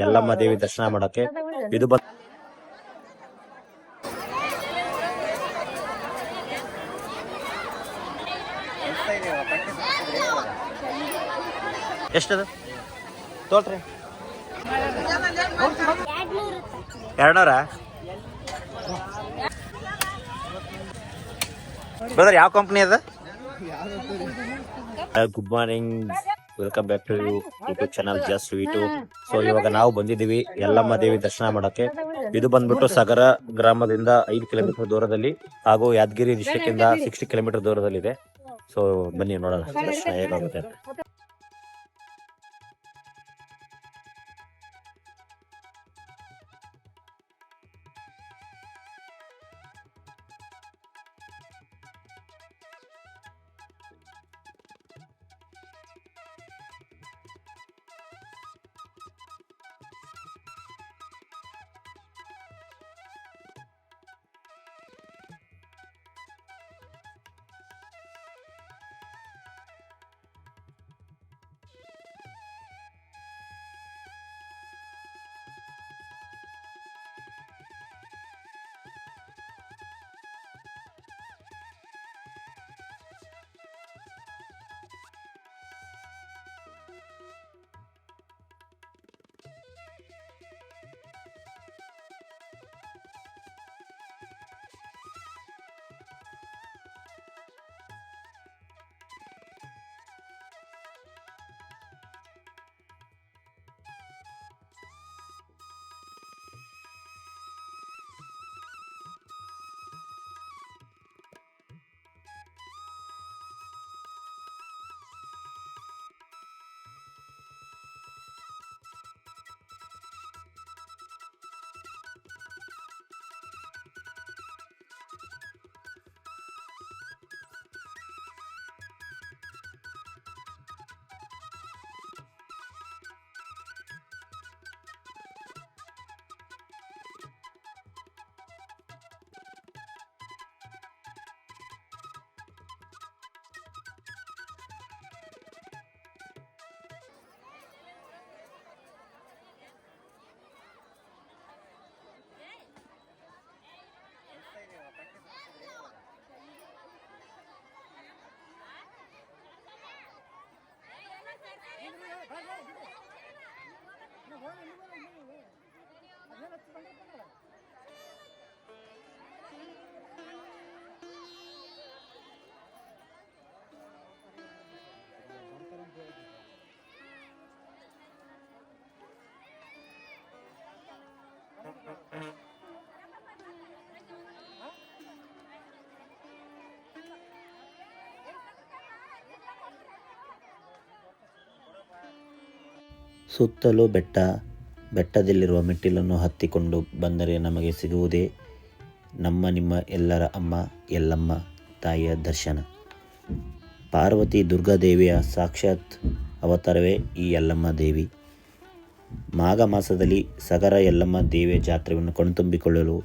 ಯಲ್ಲಮ್ಮ ದೇವಿ ದರ್ಶನ ಮಾಡಕ್ಕೆ ಇದು ಬ ಎಷ್ಟದು? ತೋಳ್ರಿ ಎರಡ್ನೂರ? ಬ್ರದರ್ ಯಾವ ಕಂಪ್ನಿ ಅದ? Good morning welcome back to YouTube channel just sweet so ಇವಾಗ ನಾವು ಬಂದಿದ್ದೀವಿ ಯಲ್ಲಮ್ಮ ದೇವಿ ದರ್ಶನ ಮಾಡೋಕ್ಕೆ. ಇದು ಬಂದ್ಬಿಟ್ಟು ಸಾಗರ ಗ್ರಾಮದಿಂದ ಐದು ಕಿಲೋಮೀಟರ್ ದೂರದಲ್ಲಿ ಹಾಗೂ ಯಾದಗಿರಿ ಡಿಸ್ಟಿಕ್ ಇಂದ ಸಿಕ್ಸ್ಟಿ ಕಿಲೋಮೀಟರ್ ದೂರದಲ್ಲಿದೆ. ಸೊ ಬನ್ನಿ ನೋಡೋಣ. ದರ್ಶನ ಹೇಗಾಗುತ್ತೆ? ಸುತ್ತಲೂ ಬೆಟ್ಟ, ಬೆಟ್ಟದಲ್ಲಿರುವ ಮೆಟ್ಟಿಲನ್ನು ಹತ್ತಿಕೊಂಡು ಬಂದರೆ ನಮಗೆ ಸಿಗುವುದೇ ನಮ್ಮ, ನಿಮ್ಮ ಎಲ್ಲರ ಅಮ್ಮ, ಎಲ್ಲಮ್ಮ ತಾಯಿಯ ದರ್ಶನ. ಪಾರ್ವತಿ ದುರ್ಗಾದೇವಿಯ ಸಾಕ್ಷಾತ್ ಅವತಾರವೇ ಈ ಯಲ್ಲಮ್ಮ ದೇವಿ. ಮಾಘ ಮಾಸದಲ್ಲಿ ಸಗರ ಯಲ್ಲಮ್ಮ ದೇವಿಯ ಜಾತ್ರೆಯನ್ನು ಕಣ್ತುಂಬಿಕೊಳ್ಳಲು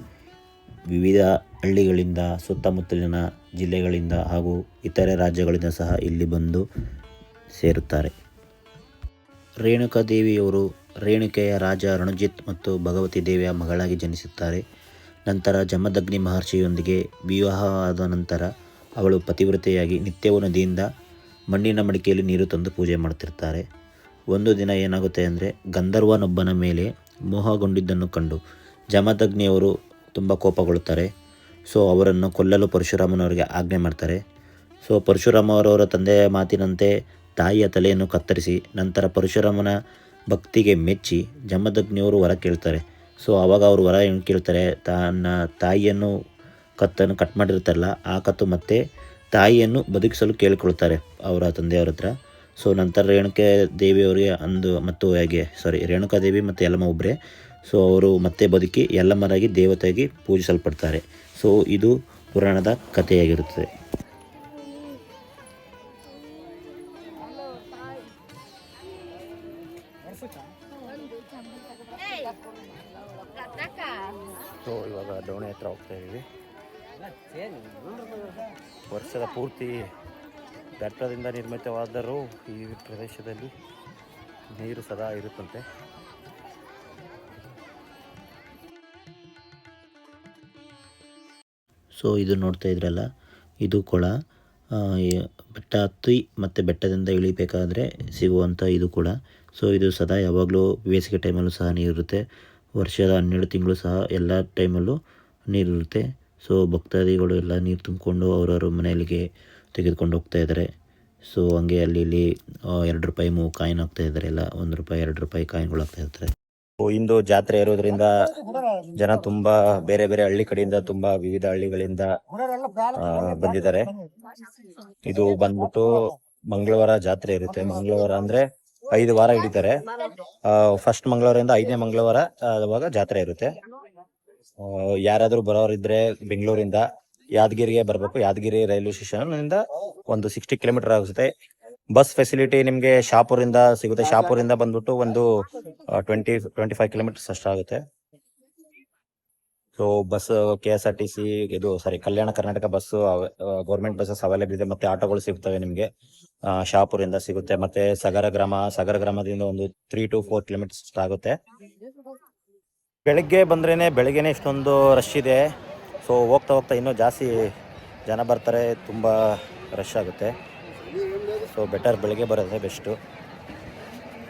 ವಿವಿಧ ಹಳ್ಳಿಗಳಿಂದ, ಸುತ್ತಮುತ್ತಲಿನ ಜಿಲ್ಲೆಗಳಿಂದ ಹಾಗೂ ಇತರೆ ರಾಜ್ಯಗಳಿಂದ ಸಹ ಇಲ್ಲಿ ಬಂದು ಸೇರುತ್ತಾರೆ. ರೇಣುಕಾದೇವಿಯವರು ರೇಣುಕೆಯ ರಾಜ ರಣಜಿತ್ ಮತ್ತು ಭಗವತಿ ದೇವಿಯ ಮಗಳಾಗಿ ಜನಿಸುತ್ತಾರೆ. ನಂತರ ಜಮದಗ್ನಿ ಮಹರ್ಷಿಯೊಂದಿಗೆ ವಿವಾಹವಾದ ನಂತರ ಅವಳು ಪತಿವ್ರತೆಯಾಗಿ ನಿತ್ಯವೂ ನದಿಯಿಂದ ಮಣ್ಣಿನ ಮಡಿಕೆಯಲ್ಲಿ ನೀರು ತಂದು ಪೂಜೆ ಮಾಡ್ತಿರ್ತಾರೆ. ಒಂದು ದಿನ ಏನಾಗುತ್ತೆ ಅಂದರೆ ಗಂಧರ್ವನೊಬ್ಬನ ಮೇಲೆ ಮೋಹಗೊಂಡಿದ್ದನ್ನು ಕಂಡು ಜಮದಗ್ನಿಯವರು ತುಂಬ ಕೋಪಗೊಳ್ಳುತ್ತಾರೆ. ಸೊ ಅವರನ್ನು ಕೊಲ್ಲಲು ಪರಶುರಾಮನವರಿಗೆ ಆಜ್ಞೆ ಮಾಡ್ತಾರೆ. ಸೊ ಪರಶುರಾಮ ಅವರವರ ತಂದೆಯ ಮಾತಿನಂತೆ ತಾಯಿಯ ತಲೆಯನ್ನು ಕತ್ತರಿಸಿ ನಂತರ ಪರಶುರಾಮನ ಭಕ್ತಿಗೆ ಮೆಚ್ಚಿ ಜಮದಗ್ನಿಯವರು ವರ ಕೇಳ್ತಾರೆ. ಸೊ ಆವಾಗ ಅವರು ವರ ಏನು ಕೇಳ್ತಾರೆ, ತನ್ನ ತಾಯಿಯನ್ನು ಕತ್ತನ್ನು ಕಟ್ ಮಾಡಿರ್ತಾರಲ್ಲ ಆ ಕತ್ತು ಮತ್ತೆ ತಾಯಿಯನ್ನು ಬದುಕಿಸಲು ಕೇಳಿಕೊಳ್ತಾರೆ ಅವರ ತಂದೆಯವ್ರ ಹತ್ರ. ಸೊ ನಂತರ ರೇಣುಕೆ ದೇವಿಯವರಿಗೆ ಅಂದು ಮತ್ತು ಹೇಗೆ ಸಾರಿ ರೇಣುಕಾ ದೇವಿ ಮತ್ತು ಯಲ್ಲಮ್ಮ ಒಬ್ಬರೇ ಸೊ ಅವರು ಮತ್ತೆ ಬದುಕಿ ಯಲ್ಲಮ್ಮರಾಗಿ ದೇವತೆಯಾಗಿ ಪೂಜಿಸಲ್ಪಡ್ತಾರೆ. ಸೊ ಇದು ಪುರಾಣದ ಕಥೆಯಾಗಿರುತ್ತದೆ. ವರ್ಷದ ಪೂರ್ತಿ ಬೆಟ್ಟದಿಂದ ನಿರ್ಮಿತವಾದರೂ ಈ ಪ್ರದೇಶದಲ್ಲಿ ನೀರು ಸದಾ ಇರುತ್ತಂತೆ. ಸೊ, ಇದು ನೋಡ್ತಾ ಇದ್ರಲ್ಲ, ಇದು ಕೊಳ. ಬೆಟ್ಟ ಹತ್ತಿ ಮತ್ತು ಬೆಟ್ಟದಿಂದ ಇಳಿಬೇಕಾದ್ರೆ ಸಿಗುವಂಥ ಇದು ಕೂಡ ಸೊ, ಇದು ಸದಾ ಯಾವಾಗಲೂ ಬೇಸಿಗೆ ಟೈಮಲ್ಲೂ ಸಹ ನೀರಿರುತ್ತೆ. ವರ್ಷದ ಹನ್ನೆರಡು ತಿಂಗಳು ಸಹ ಎಲ್ಲ ಟೈಮಲ್ಲೂ ನೀರಿರುತ್ತೆ. ಸೊ ಭಕ್ತಾದಿಗಳು ಎಲ್ಲ ನೀರು ತುಂಬಿಕೊಂಡು ಅವರವ್ರ ಮನೆಯಲ್ಲಿಗೆ ತೆಗೆದುಕೊಂಡು ಹೋಗ್ತಾ ಇದ್ದಾರೆ. ಸೊ ಹಂಗೆ ಅಲ್ಲಿ ಇಲ್ಲಿ ಎರಡು ರೂಪಾಯಿ ಮೂ ಕಾಯಿನ್ ಹಾಕ್ತಾ ಇದ್ದಾರೆ. ಎಲ್ಲ ಒಂದು ರೂಪಾಯಿ, ಎರಡು ರೂಪಾಯಿ ಕಾಯಿನ್ಗಳು ಹಾಕ್ತಾ ಇರ್ತಾರೆ. ಇಂದು ಜಾತ್ರೆ ಇರೋದ್ರಿಂದ ಜನ ತುಂಬಾ ಬೇರೆ ಬೇರೆ ಹಳ್ಳಿ ಕಡೆಯಿಂದ, ತುಂಬಾ ವಿವಿಧ ಹಳ್ಳಿಗಳಿಂದ ಬಂದಿದ್ದಾರೆ. ಇದು ಬಂದ್ಬಿಟ್ಟು ಮಂಗಳವಾರ ಜಾತ್ರೆ ಇರುತ್ತೆ. ಮಂಗಳವಾರ ಅಂದ್ರೆ ಐದು ವಾರ ಹಿಡಿತಾರೆ. ಫಸ್ಟ್ ಮಂಗಳವಾರದಿಂದ ಐದನೇ ಮಂಗಳವಾರ ಅವಾಗ ಜಾತ್ರೆ ಇರುತ್ತೆ. ಯಾರಾದ್ರೂ ಬರೋರಿದ್ರೆ ಬೆಂಗಳೂರಿಂದ ಯಾದಗಿರಿಗೆ ಬರಬೇಕು. ಯಾದಗಿರಿ ರೈಲ್ವೆ ಸ್ಟೇಷನ್ ಇಂದ ಒಂದು ಸಿಕ್ಸ್ಟಿ ಕಿಲೋಮೀಟರ್ ಆಗುತ್ತೆ. ಬಸ್ ಫೆಸಿಲಿಟಿ ನಿಮಗೆ ಶಾಪುರಿಂದ ಸಿಗುತ್ತೆ. ಶಾಪುರಿಂದ ಬಂದ್ಬಿಟ್ಟು ಒಂದು twenty twenty five kilometres ಅಷ್ಟಾಗುತ್ತೆ so bus K S R T C ಇದು sorry Kalyana Karnataka bus government buses available ಇದೆ. ಮತ್ತೆ ಆಟೋಗಳು ಸಿಗ್ತವೆ ನಿಮಗೆ. ಶಾಪುರಿಂದ ಸಿಗುತ್ತೆ. ಮತ್ತೆ ಸಗರ ಗ್ರಾಮ, ಸಗರ ಗ್ರಾಮದಿಂದ ಒಂದು ತ್ರೀ ಟು ಫೋರ್ ಕಿಲೋಮೀಟರ್ಸ್ ಆಗುತ್ತೆ. ಬೆಳಗ್ಗೆ ಬಂದ್ರೇ ಬೆಳಗ್ಗೆನೇ ಇಷ್ಟೊಂದು ರಶ್ ಇದೆ. ಸೊ ಹೋಗ್ತಾ ಹೋಗ್ತಾ ಇನ್ನೂ ಜಾಸ್ತಿ ಜನ ಬರ್ತಾರೆ, ತುಂಬ ರಶ್ ಆಗುತ್ತೆ. ಸೊ ಬೆಟರ್ ಬೆಳಗ್ಗೆ ಬರೋದೇ ಬೆಸ್ಟು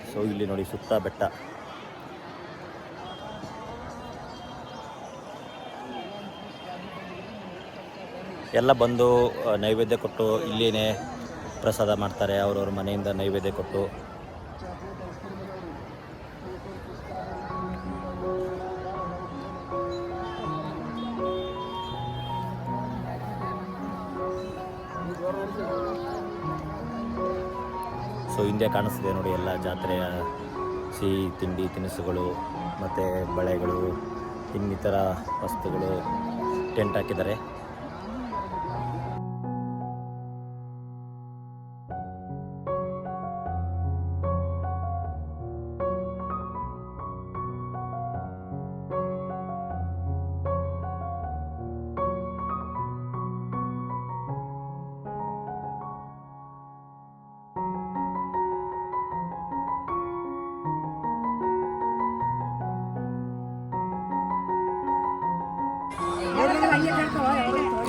ಸೊ ಇಲ್ಲಿ ನೋಡಿ ಸುತ್ತ ಬೆಟ್ಟ. ಎಲ್ಲ ಬಂದು ನೈವೇದ್ಯ ಕೊಟ್ಟು ಇಲ್ಲಿನೇ ಪ್ರಸಾದ ಮಾಡ್ತಾರೆ, ಅವ್ರವ್ರ ಮನೆಯಿಂದ ನೈವೇದ್ಯ ಕೊಟ್ಟು. ಸೊ ಹಿಂದೆ ಕಾಣಿಸ್ತಿದೆ ನೋಡಿ, ಎಲ್ಲ ಜಾತ್ರೆಯ ಸಿಹಿ ತಿಂಡಿ ತಿನಿಸುಗಳು, ಮತ್ತು ಬಳೆಗಳು, ಇನ್ನಿತರ ವಸ್ತುಗಳು ಟೆಂಟ್ ಹಾಕಿದ್ದಾರೆ.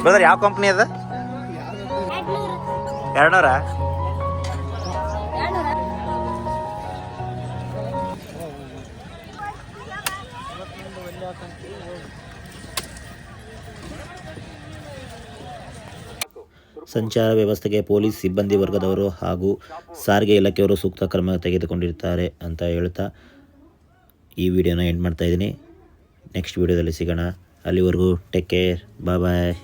ಬ್ರದರ್ ಯಾವ ಕಂಪ್ನಿ ಅದ? ಎರಡ್ನೂರ? ಸಂಚಾರ ವ್ಯವಸ್ಥೆಗೆ ಪೊಲೀಸ್ ಸಿಬ್ಬಂದಿ ವರ್ಗದವರು ಹಾಗೂ ಸಾರಿಗೆ ಇಲಾಖೆಯವರು ಸೂಕ್ತ ಕ್ರಮ ತೆಗೆದುಕೊಂಡಿರ್ತಾರೆ ಅಂತ ಹೇಳ್ತಾ ಈ ವಿಡಿಯೋನ ಎಂಡ್ ಮಾಡ್ತಾ ಇದ್ದೀನಿ. ನೆಕ್ಸ್ಟ್ ವಿಡಿಯೋದಲ್ಲಿ ಸಿಗೋಣ. ಅಲ್ಲಿವರೆಗೂ ಟೇಕ್ ಕೇರ್. ಬಾಯ್